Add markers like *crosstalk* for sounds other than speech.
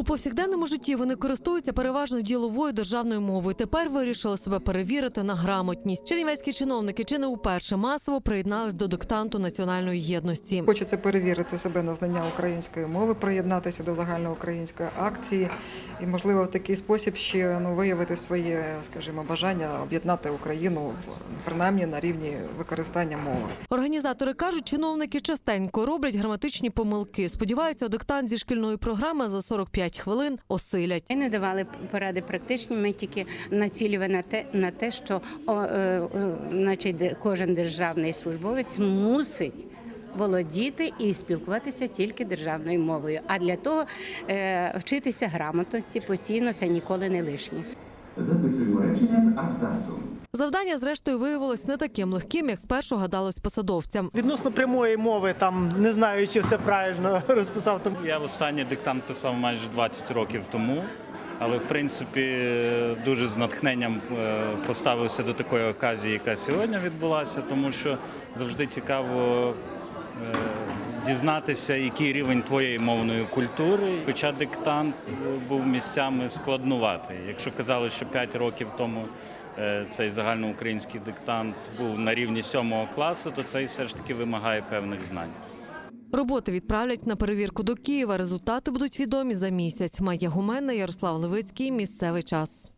У повсякденному житті вони користуються переважно діловою державною мовою. Тепер вирішили себе перевірити на грамотність. Чернівецькі чиновники чи не вперше масово приєднались до диктанту національної єдності. Хочеться перевірити себе на знання української мови, приєднатися до загальноукраїнської акції і, можливо, в такий спосіб ще ну, виявити своє, скажімо, бажання об'єднати Україну в- принаймні на рівні використання мови. Організатори кажуть, чиновники частенько роблять граматичні помилки. Сподіваються, диктант зі шкільної програми за 45 хвилин осилять. Ми не давали поради практичні, ми тільки націлювали на те, на те що о, е, е, значить, де- кожен державний службовець мусить володіти і спілкуватися тільки державною мовою. А для того е, вчитися грамотності постійно це ніколи не лишнє. Записуємо речення з абзацу. Завдання, зрештою, виявилось не таким легким, як спершу гадалось посадовцям. Відносно прямої мови, там не знаю, чи все правильно *laughs* розписав. Там Я останній диктант писав майже 20 років тому, але в принципі дуже з натхненням е, поставився до такої оказії, яка сьогодні відбулася, тому що завжди цікаво е, дізнатися, який рівень твоєї мовної культури. Хоча диктант був місцями складнуватий. Якщо казали, що 5 років тому. е, Цей загальноукраїнський диктант був на рівні сьомого класу, то цей все ж таки вимагає певних знань. Роботи відправлять на перевірку до Києва. Результати будуть відомі за місяць. Майя Гуменна, Ярослав Левицький. Місцевий час.